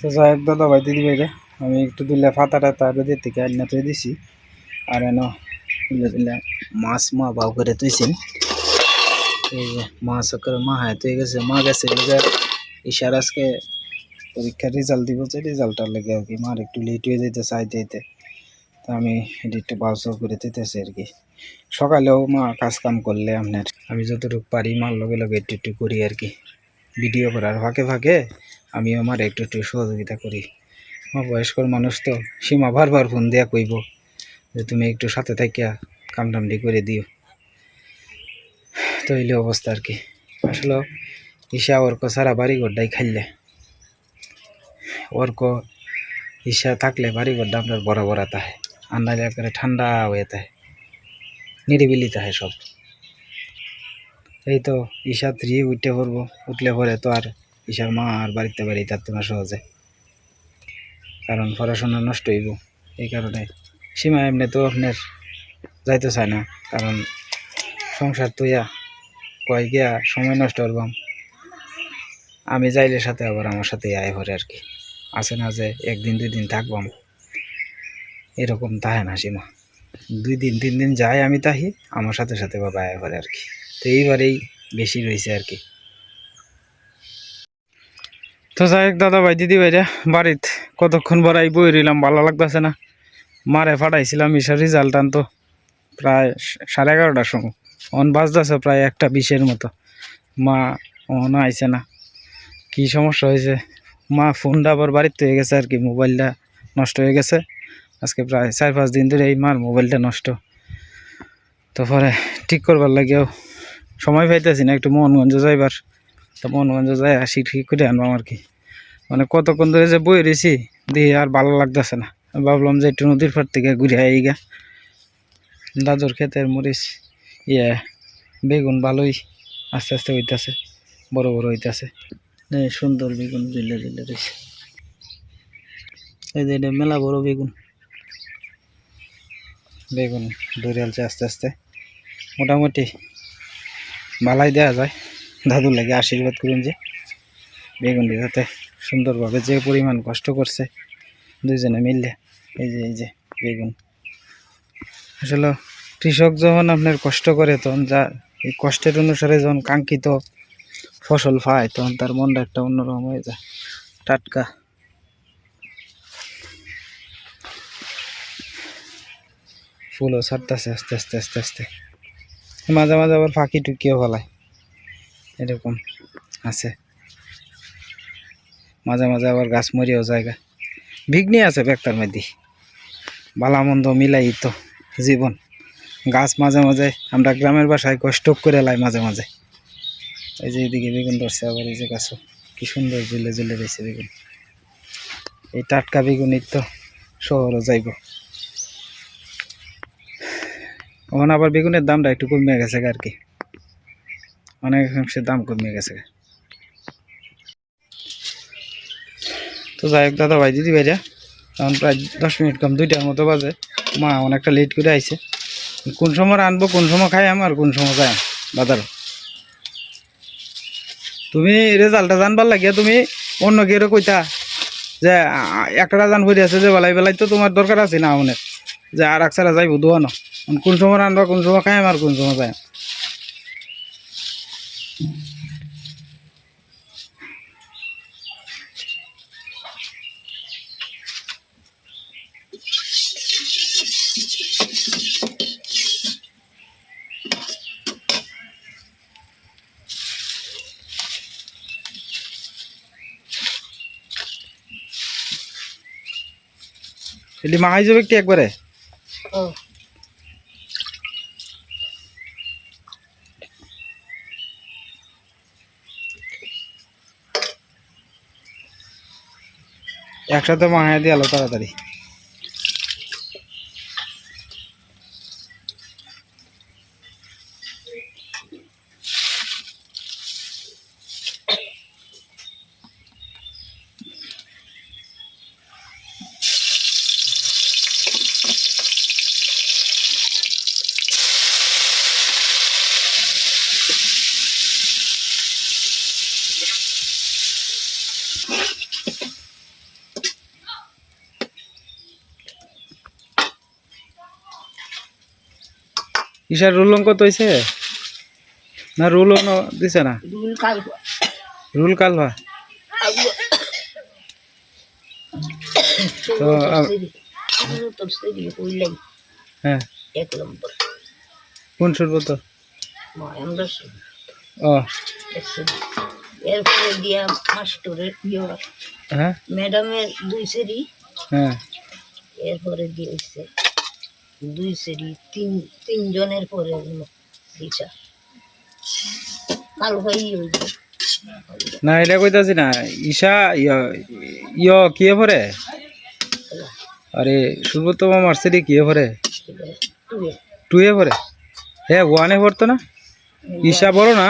তো যাই হোক, দাদা ভাই, দিদি ভাইরে, আমি একটু দিলে ফাতা টাতা রোদের থেকে আইনা তুই দিছি। আর এন দিলে মাছ মা বাউ করে তুইছেন এই যে, মাছ করে মা হ্যাঁ তুই গেছে, মা গেছে এদিকে ইশার আজকে পরীক্ষার রেজাল্ট দিব যে রেজাল্টটার লেগে আর কি। মার একটু লেট হয়ে যেতে চাইতে যেতে তো আমি এটি একটু বাউসাউ করে দিতেছি আর কি। সকালেও মা কাজ কাম করলে আপনার। আমি যতটুকু পারি মার লগে লগে একটু একটু করি আর কি। ভিডিও করার ফাঁকে ফাঁকে আমি আমার একটু একটু সহযোগিতা করি। আমার বয়স্কর মানুষ তো সীমা বারবার ফোন দেয়া কইব যে তুমি একটু সাথে থাকিয়া কাম টামটি করে দিও। তো এইলে অবস্থা আর কি। আসলে ঈশা অর্ক সারা বাড়ি ঘরটাই খাইলে। অর্ক ঈশা থাকলে বাড়ি ঘরটা আপনার বড় বড় তাহে আন্দাজ করে ঠান্ডা হয়ে তাহে। নিরিবিলি তাহে সব। এই তো ঈশা থ্রি উঠতে পড়ব, উঠলে পরে তো আর ঈশার মা আর বাড়িতে বাড়ি থাকতো না সহজে। কারণ পড়াশোনা নষ্ট হইব, এই কারণে। সীমা এমনি তো আপনার যাইতে চায় না, কারণ সংসার তুইয়া কয় গিয়া সময় নষ্ট করবাম আমি যাইলে সাথে আবার আমার সাথে আয় ভরে আর কি। আছে না যে একদিন দুই দিন থাকবাম এরকম তাহে না সীমা। দুই দিন, তিন দিন যাই আমি তাহি, আমার সাথে সাথে বাবা আয় ভরে আর কি। তো এইবারেই বেশি রয়েছে আর কি। তো যাই হোক দাদা ভাই দিদি ভাইরা বাড়িত কতক্ষণ বড়াই বই রইলাম, ভালো লাগতেছে না। মারে ফাটাইছিলাম ইসার রেজাল্ট আনতো প্রায় সাড়ে এগারোটার সময়। অন বাজতেছে প্রায় একটা বিশের মতো। মা অন আইছে না। কি সমস্যা হয়েছে? মা ফোনটা আবার বাড়িতে হয়ে গেছে আর কি, মোবাইলটা নষ্ট হয়ে গেছে। আজকে প্রায় চার পাঁচ দিন ধরে এই মার মোবাইলটা নষ্ট। তো পরে ঠিক করবার লাগেও সময় পাইতেছি না, একটু মন মোহনগঞ্জ যাইবার। তো মোহনগঞ্জ যাই আসি ঠিক করে আনবাম আর কি। মানে কতক্ষণ ধরে যে বই রয়েছি দিয়ে আর ভালো লাগতেছে না। ভাবলাম যে একটু নদীর পাড় থেকে ঘুরে আই গা দাদুর ক্ষেতের মরিচ ইয়ে বেগুন ভালোই আস্তে আস্তে হইতাছে, বড় বড় হইতাছে। সুন্দর বেগুন জিলে জিলে রয়েছে। এই যে এটা মেলা বড় বেগুন। বেগুন ধরে আস্তে আস্তে। মোটামুটি ভালাই দেওয়া যায়। দাদুর লাগে আশীর্বাদ করুন যে। বেগুনটি যাতে সুন্দরভাবে যে পরিমাণ কষ্ট করছে, দুইজনে মিললে, এই যে এই যে বেগুন। আসলে কৃষক যখন আপনার কষ্ট করে, তখন যা, এই কষ্টের অনুসারে যখন কাঙ্ক্ষিত ফসল পায়, তখন তার মনটা একটা অন্যরকম হয়ে যায়। টাটকা। ফুলও ছাড়তেছে আস্তে আস্তে আস্তে আস্তে। মাঝে মাঝে আবার ফাঁকি টুকিও ফেলায়। এরকম আছে। মাঝে মাঝে আবার গাছ মরিও জায়গা। বিঘ্নি আছে ব্যাগটার মধ্যে। ভালা মন্দ মিলাই তো জীবন। গাছ মাঝে মাঝে আমরা গ্রামের বাসায় কষ্ট করে লাই মাঝে মাঝে। এই যে এদিকে বেগুন ধরছে, আবার এই যে গাছও। কি সুন্দর ঝুলে ঝুলে রয়েছে বেগুন। এই টাটকা বেগুনই তো শহরও যাইব। ওখানে আবার বেগুনের দামটা একটু কমে গেছে আর কি। অনেক অংশে দাম কমে গেছে। তো যাই হোক, দাদা ভাই, দিদি ভাইরা তখন প্রায় দশ মিনিট কম, দুইটার মতো বাজে। মা অনেকটা লেট করে আইছে। কোন সময় আনব কোন সময় খাই আমার কোন সময় যাই বাজার। তুমি রেজাল্টটা জানবার লাগিয়া তুমি অন্য কেউ কইতা যে, একটা জান ভরি আছে যে বেলাই বেলাই তো তোমার দরকার আছে না মনে যে, আর এক সারা যাইব দোয়ানো কোন সময় আনবা কোন সময় খাই আমার কোন সময় যাই এটি মাহাই যাবে কি একবারে একসাথে মাহাই দিয়ে আলো তাড়াতাড়ি। ঈশার রুল অঙ্ক তো হয়েছে না রুল দিছে না? রুল কাল রুল তো সেরি হ্যাঁ। এক নম্বর। কোন শুরু তো? ও। এরপরে দিয়া মাস্টরের হ্যাঁ। ম্যাডামের দুই সেরি। হ্যাঁ। এরপরে দিয়েছে দুই সেরি তিন তিনজনের পরে দিছা কাল ভাই না এটা কইতাছি না ঈশা ইয় ইয় কিয়ে পরে? আরে সুব্রতম মার্সিডি কিয়ে পরে? টুয়ে পরে? হ্যাঁ ওয়ানে পড়তো না? ঈশা বড় না?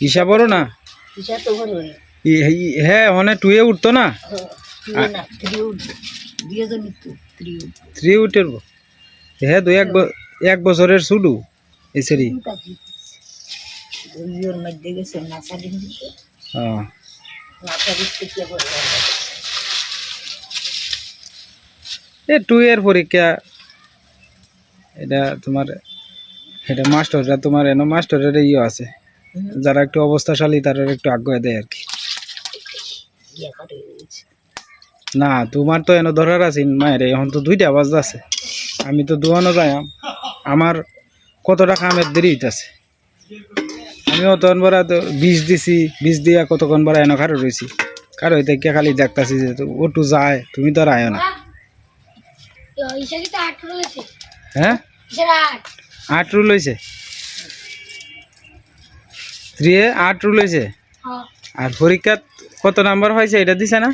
ঈশা বড় না? হ্যাঁ মানে টুয়ে উঠতো না? না থ্রি উঠের হ্যাঁ দুই এক বছরের শুধু এই সেরি ইয়ের করে এ টু এর পরীক্ষা। এটা তোমার এটা মাস্টাররা তোমার এনো মাস্টারের ইয়ে আছে। যারা একটু অবস্থাশালী তারা একটু আগ্রহ দেয় আর কি। ইয়ে না তোমার তো এনো ধরার আছে মায়ের এখন তো দুইটা আওয়াজ আছে। আমি তো দুয়ানো যাই আমার কত টাকা আমের দেরি হইতাছে আমিও তখন বড়া তো বিষ দিছি বিষ দিয়া কতক্ষণ বড়া এনো খারো রয়েছি কারও হইতে কে খালি দেখতাছি যে ওটু যায় তুমি তো আর আয়ো না। হ্যাঁ আট রুল হয়েছে থ্রি এ আট। রুল হয়েছে আর পরীক্ষাত কত নাম্বার হয়েছে? এটা দিছে না?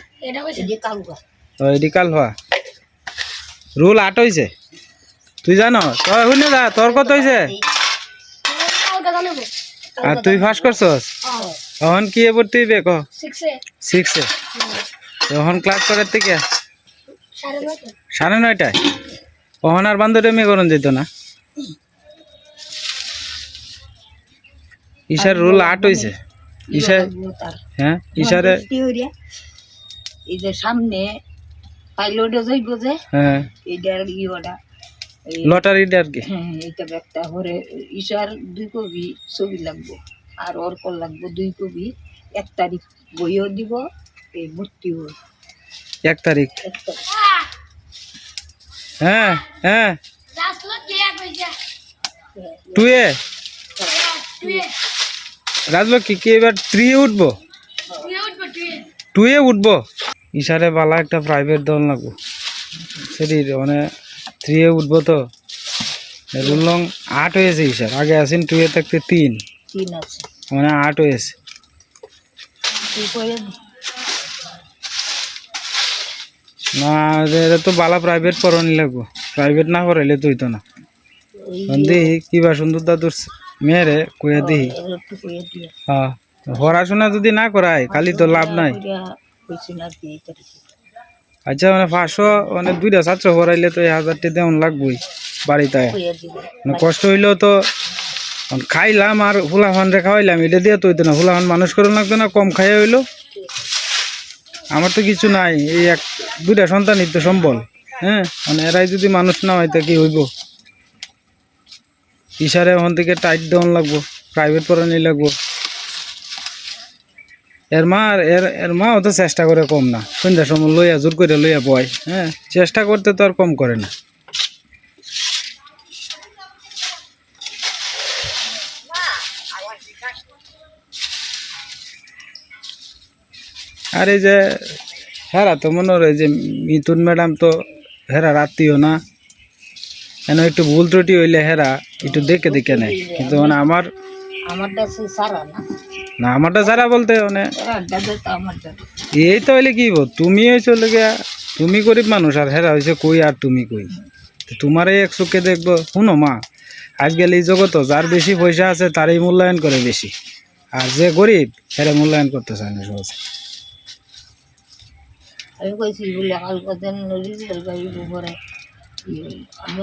এটি কাল হওয়া রুল আট হয়েছে? তুই জানো? তই শুনে যা তোর কত হয়েছে? আর তুই ফার্স্ট করছস? তখন কি এবার তুই বে ক? সিক্সে তখন ক্লাস করার থেকে? সাড়ে নয়টায়। কখন আর বান্ধবী মেয়ে করুন যেত না। ঈশার রুল আট হয়েছে। হ্যাঁ এই যে সামনে পাইলটে যাইব যে হ্যাঁ। এইটার ইয়েটা এই লটারিটা আর কি? হ্যাঁ এইটা ব্যাগটা ভরে ঈশার দুই কবি ছবি লাগবো। আর অর্ক লাগবো দুই কবি এক তারিখ বইও দিব এই ভর্তিও এক তারিখ। এক তারিখ। হ্যাঁ হ্যাঁ। টুয়ে রাজলক্ষ্মী কি এবার থ্রি উঠবো? টুয়ে উঠবো ইশারে বালা একটা প্রাইভেট দল লাগবো। সেটি মানে থ্রি এ উঠবো তো। রুলং আট হয়েছে ইশার আগে আছেন টুয়ে থাকতে তিন। মানে আট হয়েছে। দি। না এটা তো বালা প্রাইভেট পড়ানি লাগবো। প্রাইভেট না পড়াইলে তুই তো না। ওই দেখি কিবা সুন্দর দাদুর মেয়েরে কইয়া কয়ে দিয়ে। হ্যাঁ পড়াশোনা যদি না করায় খালি তো লাভ নাই। আচ্ছা মানে পাঁচশো মানে দুইটা ছাত্র পড়াইলে তো এই হাজারটি দেওয়ান লাগবই বাড়িতে মানে কষ্ট হইলেও তো খাইলাম আর ফুলাফান রে খাওয়াইলাম এটা দিয়ে তো হইতো না। ফুলাফান মানুষ করে লাগতো না কম খাইয়া হইল। আমার তো কিছু নাই এই এক দুইটা সন্তানই তো সম্বল। হ্যাঁ মানে এরাই যদি মানুষ না হয় তা কি হইব? ইশারে ওখান থেকে টাইট দেওয়ান লাগবো প্রাইভেট পড়ানি লাগবো। এর মা আর এর এর মাও তো চেষ্টা করে কম না। সন্ধ্যার সময় লইয়া, জোর করে লইয়া বয় হ্যাঁ? চেষ্টা করতে তো আর কম করে না। আর এই যে হেরা তো মনে হয় যে মিথুন ম্যাডাম তো হেরা রাত্রিও না। কেন একটু ভুল ত্রুটি হইলে হেরা একটু দেখে দেখে নেয়। কিন্তু মানে আমার আমার কাছে সারা না। না আমারটা যারা বলতে মানে এই তো হইলে কি? তুমি হয়েছো গিয়া তুমি গরিব মানুষ আর হেরা হয়েছে কই আর তুমি কই? তোমার এই এক চোখে দেখব। শুনো মা আজকাল এই জগত যার বেশি পয়সা আছে তারই মূল্যায়ন করে বেশি। আর যে গরিব হেরা মূল্যায়ন করতে চায় না সহজে। আমি কইছি বলে কালকে আমি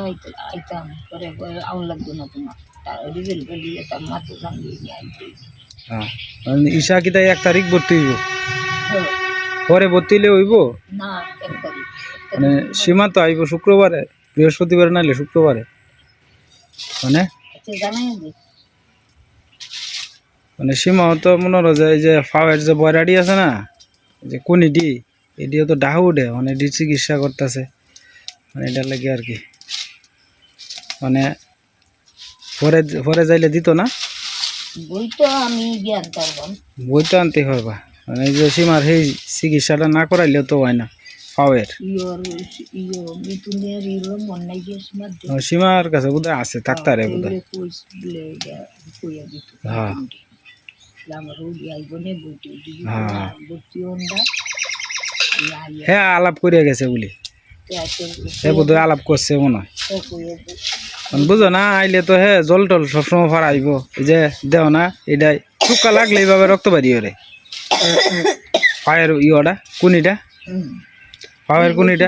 হ্যাঁ মানে ঈশা কি তাই এক তারিখ ভর্তি হইব হ্যাঁ, পরে ভর্তি হইলে হইব মানে সীমা তো আইব শুক্রবারে বৃহস্পতিবার নাইলে শুক্রবারে মানে আচ্ছা মানে সীমাও তো মনে হলো যে যে ফাওয়ের যে বয়রাডি আছে না যে কোনিডি এটিও তো ডাহু উঠে মানে এটি চিকিৎসা করতেছে মানে এটা লাগে আর কি। মানে পরে পরে যাইলে দিত না? বই তো আমি বই তো আনতে হবে মানে এই যে সীমার সেই চিকিৎসাটা না করাইলেও তো হয় না যে সীমার কাছে বোধহয় আছে ডাক্তারে দিত। হ্যাঁ। হ্যাঁ। আইয়া হ্যাঁ আলাপ করিয়া গেছে বলি। বোধহয় আলাপ করছে মনে হয়। বুঝো না আইলে তো হে জল টল সবসময় ফার আইব এই যে দেও না এটাই। চুক্কা লাগলে এইভাবে রক্ত বাড়ি ওরে। পায়ের ইয়টা কুনিটা? পায়ের কুনিটা?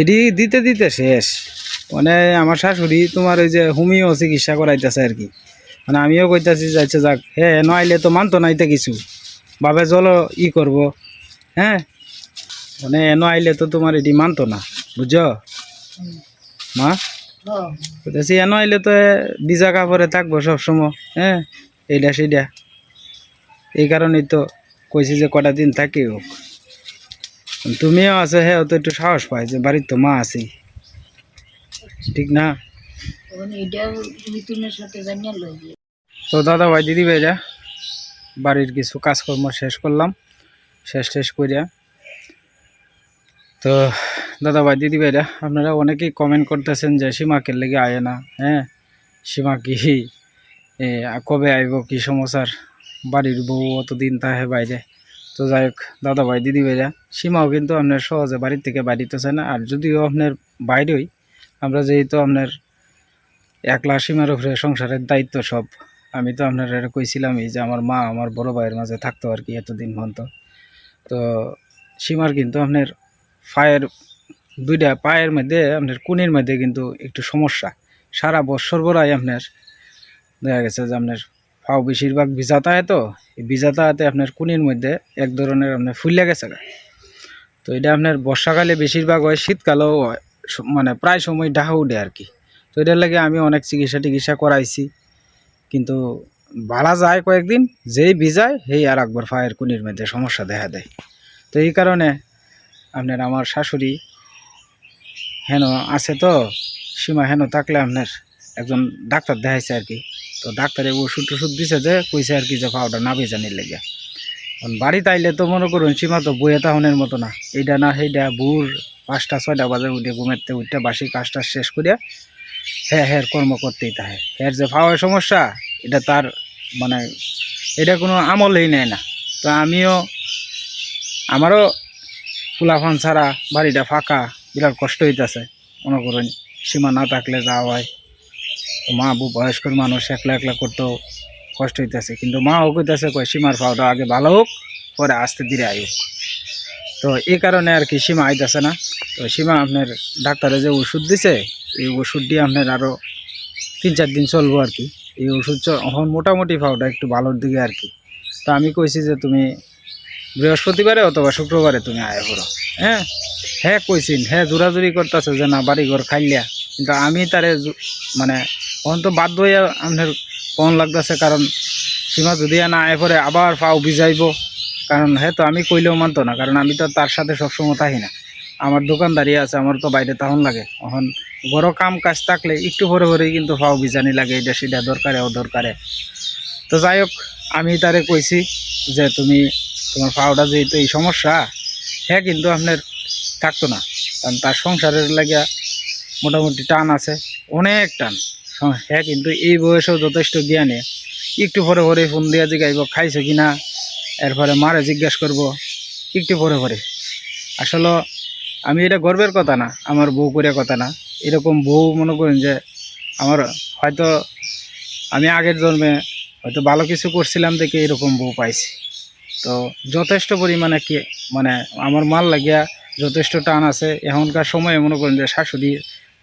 এডি দিতে দিতে শেষ। মানে আমার শাশুড়ি তোমার ওই যে হোমিও চিকিৎসা করাইতেছে আর কি। মানে আমিও কইতাছি যাচ্ছে যাক। হ্যাঁ ন আইলে তো মানতো না এটা কিছু। বাবে জল ই করব। হ্যাঁ? মানে এন আইলে তো তোমার এটি মানতো না বুঝছ? হুম মা? কইতাছি এন আইলে তো ভিজা কাপড়ে থাকব সবসময় হ্যাঁ এইটা সেইটা এই কারণেই তো কইছি যে কটা দিন থাকি হোক। তুমিও আছে হ্যাঁ তো একটু সাহস পাই যে বাড়ির তো মা আছি ঠিক না? তো দাদা ভাই দিদি ভাইরা বাড়ির কিছু কাজকর্ম শেষ করলাম। শেষ শেষ করিয়া তো, দাদা ভাই দিদি ভাইরা আপনারা অনেকেই কমেন্ট করতেছেন যে সীমাকে লেগে আয় না হ্যাঁ? সীমা কি? কবে আইব, কি সমস্যার? বাড়ির বউ অতদিন তাহে বাইরে। তো যাই হোক, দাদা ভাই দিদি ভাইরা সীমাও কিন্তু আপনার সহজে বাড়ির থেকে বাড়িতেছে না। আর যদিও আপনার বাইরেই, আমরা যেহেতু আপনার একলা সীমার উপরে সংসারের দায়িত্ব সব, আমি তো আপনার এটা কইছিলামই যে, আমার মা আমার বড় ভাইয়ের মাঝে থাকতো আর কি এতদিন পর্যন্ত। তো সীমার কিন্তু আপনার পায়ের, দুইটা পায়ের মধ্যে আপনার কুনির মধ্যে কিন্তু একটু সমস্যা। সারা বছর বড়াই আপনার দেখা গেছে যে আপনার পাও বেশিরভাগ ভিজাতা হয় তো এই ভিজাতাতে আপনার কুনির মধ্যে এক ধরনের আপনার ফুলে গেছে তো এটা আপনার বর্ষাকালে বেশিরভাগ হয়, শীতকালেও মানে প্রায় সময় ডাহা উঠে আর কি। তো এটার লাগে আমি অনেক চিকিৎসা টিকিৎসা করাইছি। কিন্তু বাড়া যায় কয়েকদিন, যেই ভিজায়, সেই আর একবার ফায়ের কুনির মধ্যে সমস্যা দেখা দেয়। তো এই কারণে আপনার আমার শাশুড়ি হেন আছে তো, সীমা হেন থাকলে আপনার একজন ডাক্তার দেখাইছে আর কি। তো ডাক্তারে ওষুধ টষুধ দিছে যে, কইছে আর কি যে পাউডার না বেজানির লেগে। এখন বাড়িতে আইলে তো মনে করুন সীমা তো বইয়ে তাহনের মতো না। এইটা না সেইটা ভোর পাঁচটা, ছয়টা বাজে উঠে ঘুমেতে উঠতে বাসি কাজটা শেষ করিয়া হ্যাঁ হ্যাঁ কর্ম করতেই থাকে। হ্যাঁ যে পাওয়ার সমস্যা, এটা তার মানে এটা কোনো আমলেই নেয় না। তো আমিও, আমারও ফুলাফান ছাড়া বাড়িটা ফাঁকা, বিরাট কষ্ট হইতেছে। মনে করুন, সীমা না থাকলে যাওয়া হয়। মা বয়স্কর মানুষ, একলা একলা করতেও কষ্ট হইতেছে। কিন্তু মাও কইতেছে কয় সীমার পাওয়াটা আগে ভালো হোক, পরে আস্তে ধীরে আয়ুক তো এই কারণে আর কি সীমা আইতেছে না। তো সীমা আপনার ডাক্তারে যে ওষুধ দিছে, এই ওষুধ দিয়ে আপনার আরও তিন চার দিন চলবো আর কি। এই ওষুধ এখন মোটামুটি পাওয়াটা একটু ভালোর দিকে আর কি। তো আমি কইছি যে তুমি বৃহস্পতিবারে অথবা শুক্রবারে তুমি আয় করো। হ্যাঁ? হ্যাঁ কইছিন হ্যাঁ জোরাজুরি করতেছে যে না বাড়ি ঘর খাইলিয়া। কিন্তু আমি তারে মানে তখন তো বাধ্য হইয়া আপনার কন লাগতেছে, কারণ সীমা যদি না আয় পরে আবার পাও ভিজাইব। কারণ হ্যাঁ তো আমি কইলেও মানতো না, কারণ আমি তো তার সাথে সবসময় থাকি না। আমার দোকানদারি আছে, আমার তো বাইরে তখন লাগে। তখন বড় কাম কাজ থাকলে একটু ভরে ভরেই কিন্তু পাও বিজানি লাগে, এটা সেটা দরকারে ও দরকারে তো যাই হোক, আমি তারে কইছি যে তুমি তোমার পাওটা যেহেতু এই সমস্যা হ্যাঁ কিন্তু আপনার থাকতো না। কারণ তার সংসারের লাগিয়া মোটামুটি টান আছে, অনেক টান। হ্যাঁ কিন্তু এই বয়সেও যথেষ্ট জ্ঞানে। একটু পরে পরে ফোন দিয়া জিগাইব, খাইছো কি না এরপরে মারে জিজ্ঞেস করব, একটু পরে পরে। আসলে আমি এটা গর্বের কথা না, আমার বউ করে কথা না। এরকম বউ মনে করেন যে, আমার হয়তো আমি আগের জন্মে হয়তো ভালো কিছু করছিলাম দেখে এরকম বউ পাইছি। তো যথেষ্ট পরিমাণে কি মানে আমার মাল লাগিয়া যথেষ্ট টান আছে, এখনকার সময়ে মনে করেন যে শাশুড়ি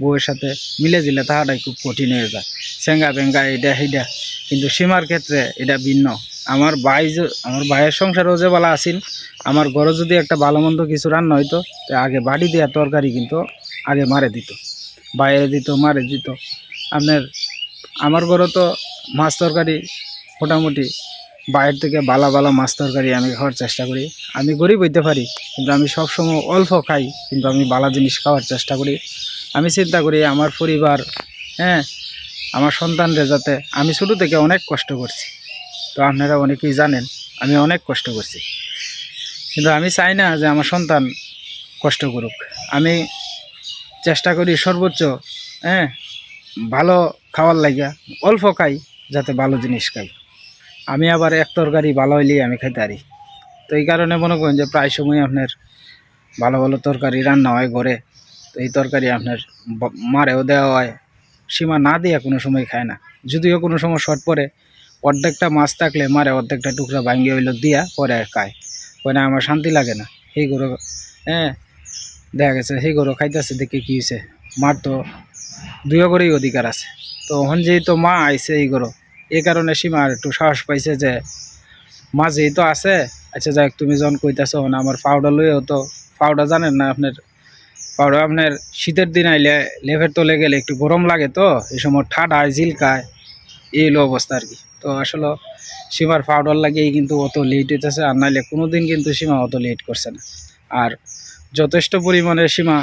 বউয়ের সাথে মিলে দিলে তাহাটাই খুব কঠিন হয়ে যায়। চেঙ্গা বেঙ্গা এটা সেইটা কিন্তু সীমার ক্ষেত্রে এটা ভিন্ন। আমার ভাই যে, আমার ভাইয়ের সংসারও যে বলা আসিল আমার ঘরে যদি একটা ভালো মন্দ কিছু রান্না হইতো, তো আগে বাড়ি দেওয়া তরকারি কিন্তু আগে মারে দিত। বাইরে দিত, মারে দিত। আপনার, আমার ঘরে তো মাছ তরকারি মোটামুটি বাইরের থেকে বালা বালা মাছ তরকারি আমি খাওয়ার চেষ্টা করি। আমি গরিব হইতে পারি, কিন্তু আমি সবসময় অল্প খাই, কিন্তু আমি বালা জিনিস খাওয়ার চেষ্টা করি। আমি চিন্তা করি আমার পরিবার হ্যাঁ আমার সন্তানরা যাতে আমি ছোটো থেকে অনেক কষ্ট করছি। তো আপনারা অনেকেই জানেন, আমি অনেক কষ্ট করছি। কিন্তু আমি চাই না যে আমার সন্তান কষ্ট করুক। আমি চেষ্টা করি সর্বোচ্চ হ্যাঁ ভালো খাওয়ার লাগিয়া অল্প খাই, যাতে ভালো জিনিস খাই। আমি আবার এক তরকারি ভালো হইলেই আমি খাইতে পারি। তো এই কারণে মনে করেন যে প্রায় সময় আপনার ভালো ভালো তরকারি রান্না হয় ঘরে। তো এই তরকারি আপনার মারেও দেওয়া হয়, সীমা না দিয়ে কোনো সময় খায় না। যদিও কোনো সময় শর্ট পরে অর্ধেকটা মাছ থাকলে মারে, অর্ধেকটা টুকরা ভাঙ্গি হইল দিয়া পরে খায়। পরে আমার শান্তি লাগে না। সেই গরু হ্যাঁ দেখা গেছে সেই গরু খাইতেছে, দেখে কী হয়েছে মার তো দুইও করেই অধিকার আছে। তো ওখান যেহেতু মা আইছে এই গরু এই কারণে সীমা আর একটু সাহস পাইছে যে মা তো আছে। আচ্ছা যাক তুমি যখন কইতাছো না, আমার পাউডার লইও তো, পাউডার জানেন না আপনার? পাউডার আপনার শীতের দিন আইলে লেভের তলে গেলে একটু গরম লাগে তো, এই সময় ঠাডায় ঝিলকায়, এই হলো অবস্থা আর কি। তো আসলে সীমার পাউডার লাগিয়েই কিন্তু অত লেট হইতেছে, আর নাইলে কোনো দিন কিন্তু সীমা অত লেট করছে না। আর যথেষ্ট পরিমাণে সীমা,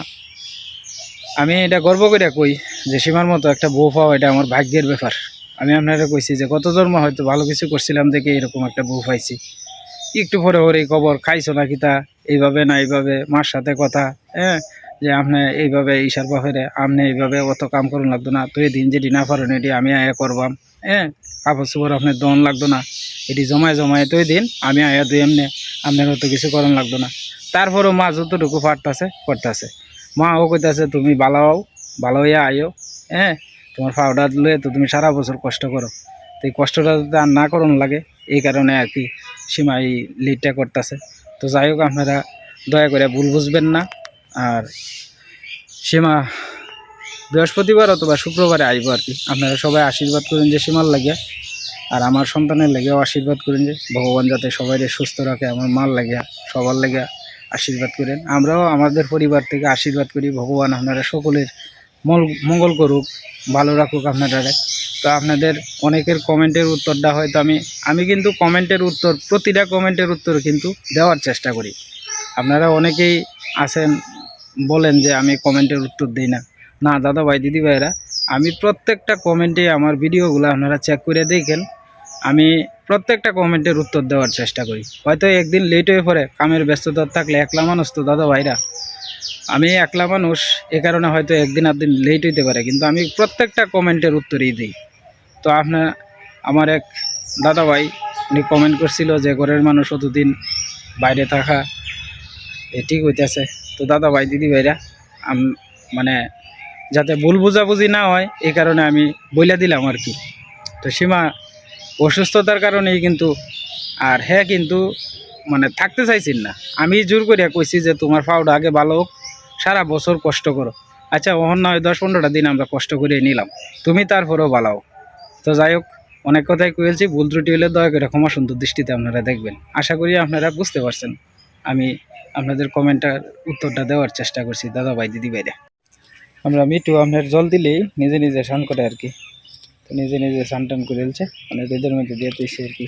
আমি এটা গর্ব করে কই যে সীমার মতো একটা বউ পাওয়া এটা আমার ভাগ্যের ব্যাপার। আমি আপনারা কইছি যে কত জন্ম হয়তো ভালো কিছু করছিলাম দেখে এরকম একটা বউ পাইছি। একটু পরে পরে খবর খাইছো না কিতা এইভাবে না এইভাবে, মার সাথে কথা হ্যাঁ? যে আপনি এইভাবে ঈশার বাপেরে, আপনি এইভাবে অত কাম করুন লাগতো না। তুই দিন যেটি না পারেন, এটি আমি আয়া করবাম হ্যাঁ? কাপড় চোপড় আপনার দন লাগতো না। এটি জমায় জমায় তুই দিন আমি আয়া দুই এমনি, আপনার অত কিছু করুন লাগতো না। তারপরেও মা যতটুকু পারতাছে, করতেছে। মা ও কইতাছে, তুমি ভালো হও, ভালো হইয়া আইও হ্যাঁ? তোমার পাউডার লয়ে তো তুমি সারা বছর কষ্ট করো। তো এই কষ্টটা যাতে আর না করুন লাগে, এই কারণে আর কি সীমা এই লিডটা করতেছে। তো যাই হোক, আপনারা দয়া করে ভুল বুঝবেন না। আর সীমা বৃহস্পতিবার অথবা শুক্রবারে আইব আর কি। আপনারা সবাই আশীর্বাদ করেন যে সীমার লাগে। আর আমার সন্তানের লেগেও আশীর্বাদ করেন যে ভগবান যাতে সবাই সুস্থ রাখে, আমার মাল লাগে, সবার লেগে আশীর্বাদ করেন। আমরাও আমাদের পরিবার থেকে আশীর্বাদ করি। ভগবান আপনারা সকলের মঙ্গল করুক, ভালো রাখুক আপনারা তো আপনাদের অনেকের কমেন্টের উত্তরটা হয়তো আমি আমি কিন্তু কমেন্টের উত্তর, প্রতিটা কমেন্টের উত্তর কিন্তু দেওয়ার চেষ্টা করি। আপনারা অনেকেই আছেন, বলেন যে আমি কমেন্টের উত্তর দিই না। না দাদা ভাই দিদি ভাইরা আমি প্রত্যেকটা কমেন্টে আমার ভিডিওগুলো আপনারা চেক করে দেখেন। আমি প্রত্যেকটা কমেন্টের উত্তর দেওয়ার চেষ্টা করি। হয়তো একদিন লেট হয়ে পড়ে, কামের ব্যস্ততা থাকলে একলা মানুষ তো দাদা ভাইরা আমি একলা মানুষ, এ কারণে হয়তো একদিন আধ দিন লেট হইতে পারে, কিন্তু আমি প্রত্যেকটা কমেন্টের উত্তরই দিই। তো আপনার, আমার এক দাদা ভাই উনি কমেন্ট করছিল যে, ঘরের মানুষ অতদিন বাইরে থাকা, এ ঠিক হইতেছে। তো দাদা ভাই দিদি ভাইরা, আম- মানে যাতে ভুল বোঝাবুঝি না হয় এই কারণে আমি বইলা দিলাম আর কি তো সীমা অসুস্থতার কারণেই কিন্তু, আর হ্যাঁ কিন্তু মানে থাকতে চাইছেন না। আমি জোর করিয়া কইছি যে, তোমার পাউডা আগে ভালো হোক সারা বছর কষ্ট করো। আচ্ছা ওহন নয়, দশ পনেরোটা দিন আমরা কষ্ট করে নিলাম। তুমি তারপরেও বালাও। তো যাই হোক, অনেক কথাই কয়েছি ভুল ত্রুটি হলে দয়া করে ক্ষমা সুন্দর দৃষ্টিতে আপনারা দেখবেন। আশা করি আপনারা বুঝতে পারছেন। আমি আপনাদের কমেন্টার উত্তরটা দেওয়ার চেষ্টা করছি দাদা ভাই দিদি ভাইরা আমরা মিটু আপনার জল দিলেই নিজে নিজে স্নান করে আর কি। তো নিজে নিজে স্নান টান করে ফেলছে। মানে রোদের মধ্যে দিয়ে তুইছে আর কি।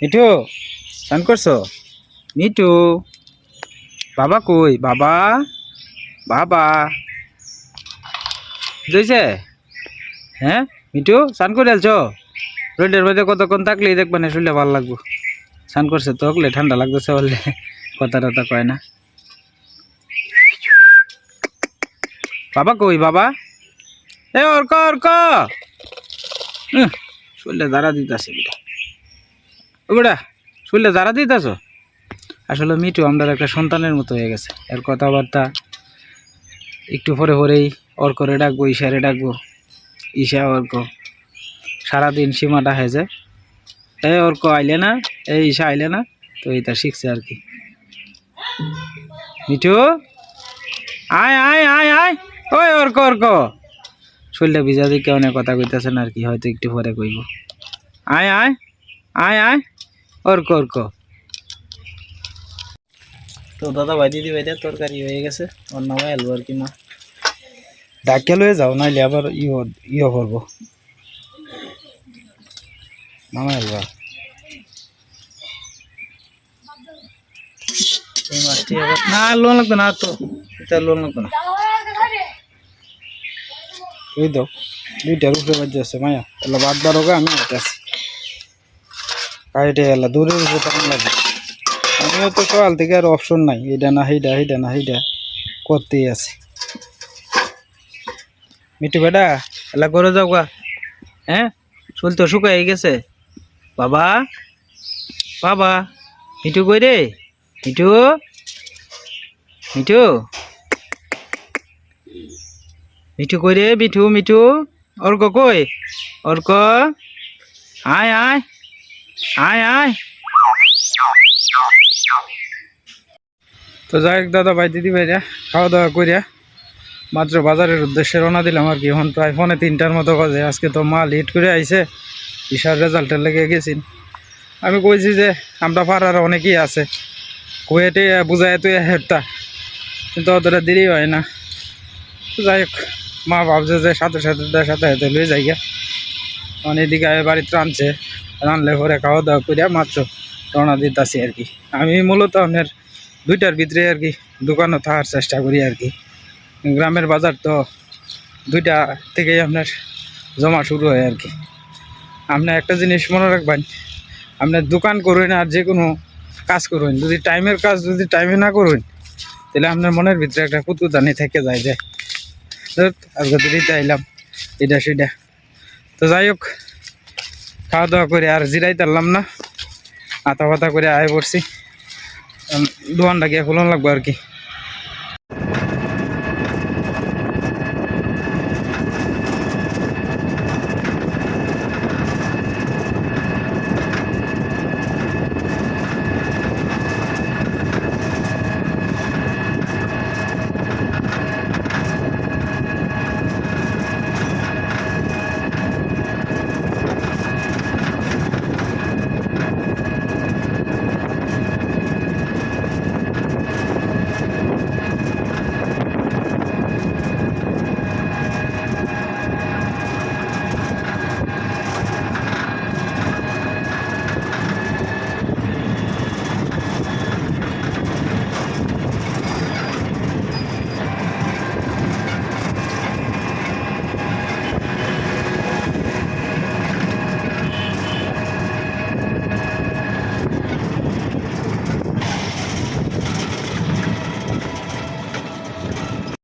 মিঠু, স্নান করছ? মিটু বাবা কই? বাবা? বাবা। দিয়েছে হ্যাঁ? মিঠু, স্নান করে আলছো রোডের মধ্যে কতক্ষণ থাকলেই দেখবে না শুনলে ভালো লাগবো। স্নান করছে তো ঠান্ডা লাগতেছে বললে কথা টথা কয় না। বাবা কই বাবা? এ অর্ক অর্ক শুনলে দাঁড়া দিতেছে বেটা। ও বেটা শুনলে দাঁড়া দিতেছ? আসলে মিঠু আমরা একটা সন্তানের মতো হয়ে গেছে। এর কথাবার্তা একটু পরে পরেই অর্করে ডাকবো, ঈশারে ডাকবো। ঈশা, অর্ক। সারাদিন সীমাটা হয়েছে এ, অর্ক, আইলে না? এই ঈশা, আইলে না? তো এটা শিখছে আর কি। মিঠু? আয় আয় আয় আয়। ওই, অর্ক অর্ক। শরীরটা ভিজা দিকে অনেক কথা কইতেছেন আর কি, হয়তো একটু পরে কইব। আয় আয় আয় আয়। অর্ক অর্ক। তো দাদা ভাই দিদি ভাইদের তরকারি হয়ে গেছে। ওর নামে এলবো আর কি মা। ডাকে লয়ে যাও নাইলে আবার ইয়ে ইয়ে করব। মামা এলবা এই মাছটি আবার না লোন লাগতো না তো। এটা লোন লাগতো না। ওই দাও দুইটার উপরে বাজ্য আছে মায়া। এলা বাদ বার হোক আমি আছি কাইটে এলা দূরের উপরে তখন লাগে। আমিও তো সকাল থেকে আর অপশন নাই। এইটা না সেইটা সেইটা না সেইটা করতেই আছে। মিটু বেটা, এলা করে যাও গা। হ্যাঁ? চুল তো শুকাই গেছে। বাবা বাবা, মিঠু কই রে? মিঠু? মিঠু? মিঠু কই রে মিঠু মিঠু? অর্ক কই? অর্ক? আয় আয়। আয় আয়। তো যাই হোক, দাদা ভাই, দিদি ভাইরা, খাওয়া দাওয়া করিয়া মাত্র বাজারের উদ্দেশ্যে রওনা দিলাম আর কি। এখন প্রায় পৌনে তিনটার মতো বাজে। আজকে তো মাল হিট করে আইছে বিশাল রেজাল্টের লেগে গেছিন। আমি কইছি যে, আমরা পাড়ার অনেকেই আছে। কুয়েটে বুঝায় তুই হেঁটতা কিন্তু অতটা দেরি হয় না। যাই হোক, মা ভাবছে যে সাথে সাথে তার সাথে সাথে লয়ে যাই গা মানে এদিকে আয় বাড়িতে রাঁধছে, রাঁধলে পরে খাওয়া দাওয়া করিয়া মাত্র রওনা দিতেছি আর কি। আমি মূলত আপনার দুইটার ভিতরে আর কি দোকানও থাকার চেষ্টা করি আর কি। গ্রামের বাজার তো দুইটা থেকেই আপনার জমা শুরু হয় আর কি। আপনি একটা জিনিস মনে রাখবেন আপনার দোকান করবেন আর যে কোনো কাজ করবেন যদি টাইমের কাজ যদি টাইমে না করবেন তাহলে আপনার মনের ভিতরে একটা কুতুদানি থেকে যায় যে আজকে দিতে আইলাম, এটা সেটা। তো যাই হোক খাওয়া দাওয়া করে আর জিরাই তারলাম না। আতা পাতা করে আয় পড়ছি। দোকানটা গিয়ে খোলন লাগবো আর কি।